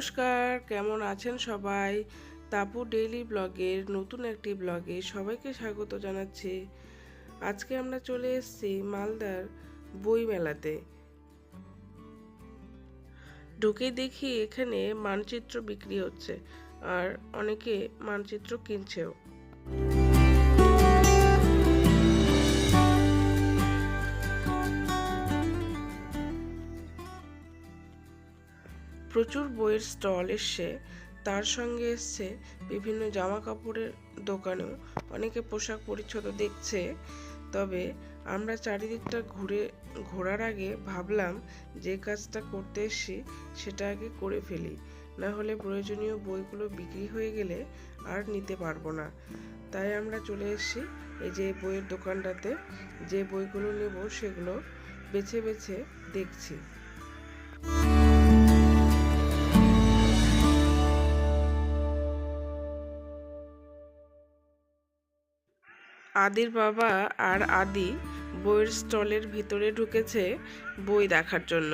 নমস্কার, কেমন আছেন সবাই? তাপু ডেইলি ব্লগের নতুন একটি ব্লগে সবাইকে স্বাগত জানাচ্ছি। আজকে আমরা চলে এসেছি মালদার বই মেলাতে ঢুকে দেখি এখানে মানচিত্র বিক্রি হচ্ছে, আর অনেকে মানচিত্র কিনছেও। প্রচুর বইয়ের স্টল এসছে। তার সঙ্গে এসছে বিভিন্ন জামা কাপড়ের দোকানেও। অনেকে পোশাক পরিচ্ছদ দেখছে। তবে আমরা চারিদিকটা ঘুরে, ঘোরার আগে ভাবলাম যে কাজটা করতে এসছি সেটা আগে করে ফেলি। না হলে প্রয়োজনীয় বইগুলো বিক্রি হয়ে গেলে আর নিতে পারব না। তাই আমরা চলে এসেছি এই যে বইয়ের দোকানটাতে। যে বইগুলো নেব সেগুলো বেছে বেছে দেখছি। আদির বাবা আর আদি বইয়ের স্টলের ভিতরে ঢুকেছে বই দেখার জন্য।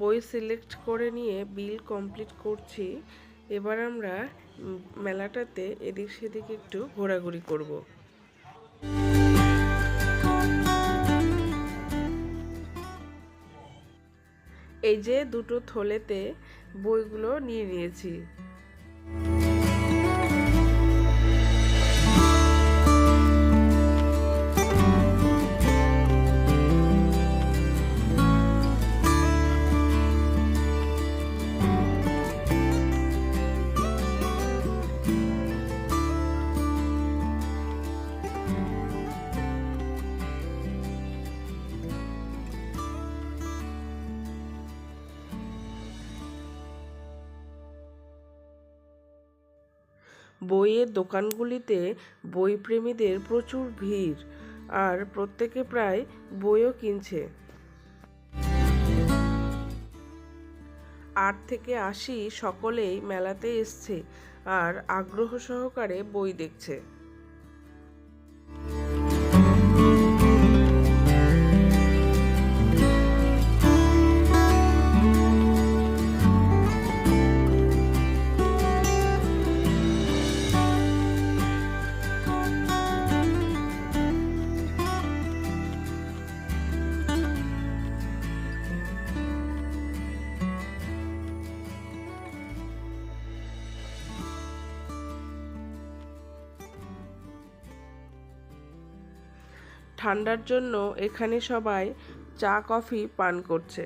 বই সিলেক্ট করে নিয়ে বিল কমপ্লিট করছি। এবার আমরা মেলাটাতে এদিক সেদিক একটু ঘোরাঘুরি করব। এই যে দুটো থলেতে বইগুলো নিয়ে নিয়েছি। বইয়ের দোকানগুলিতে বইপ্রেমীদের প্রচুর ভিড় আর প্রত্যেকে প্রায় বইও কিনছে। আট থেকে আশি সকলেই মেলাতে এসছে আর আগ্রহ সহকারে বই দেখছে। ঠান্ডার জন্য এখানে সবাই চা কফি পান করছে।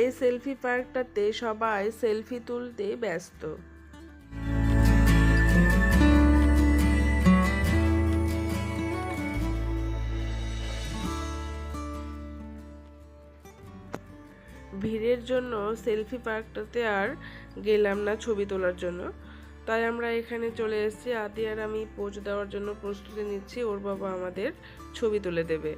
এই সেলফি পার্কটাতে সবাই সেলফি তুলতে ব্যস্ত। ভিড়ের জন্য সেলফি পার্কটাতে আর গেলাম না ছবি তোলার জন্য। তাই আমরা এখানে চলে এসেছি। আদি আর আমি পোজ দেওয়ার জন্য প্রস্তুতি নিচ্ছি। ওর বাবা আমাদের ছবি তুলে দেবে।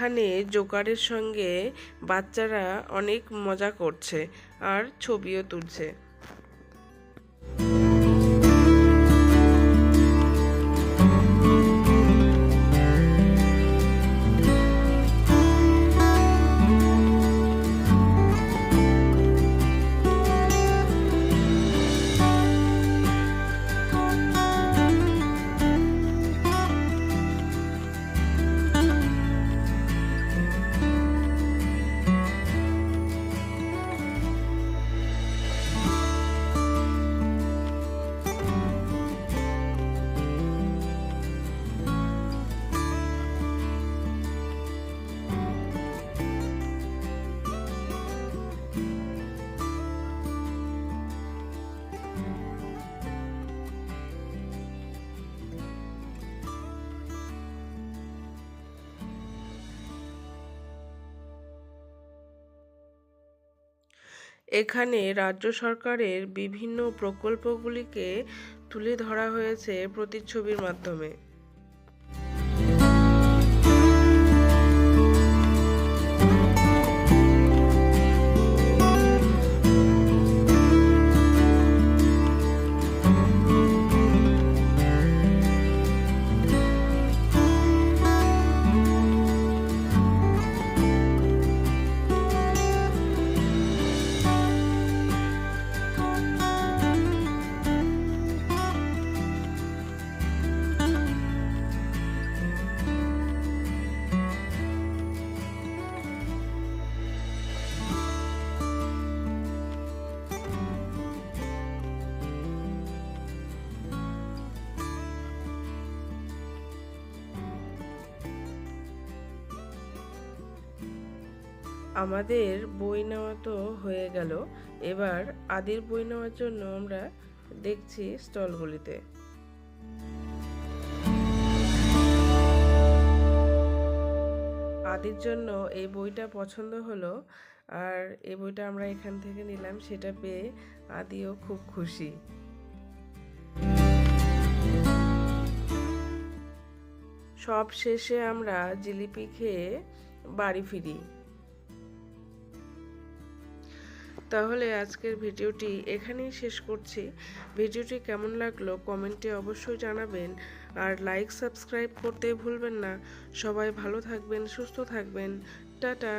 এখানে জোকারের সঙ্গে বাচ্চারা অনেক মজা করছে আর ছবিও তুলছে। এখানে রাজ্য সরকারের বিভিন্ন প্রকল্পগুলিকে তুলে ধরা হয়েছে প্রতিচ্ছবির মাধ্যমে। আমাদের বই নেওয়া তো হয়ে গেল। এবার আদির বই নেওয়ার জন্য আমরা দেখছি স্টলগুলিতে। আদির জন্য এই বইটা পছন্দ হলো আর এই বইটা আমরা এখান থেকে নিলাম, সেটা পেয়ে আদিও খুব খুশি। সব শেষে আমরা জিলিপি খেয়ে বাড়ি ফিরি। তাহলে আজকের ভিডিওটি এখানেই শেষ করছি। ভিডিওটি কেমন লাগল কমেন্টে অবশ্যই জানাবেন আর লাইক, সাবস্ক্রাইব করতে ভুলবেন না। সবাই ভালো থাকবেন, সুস্থ থাকবেন। টাটা।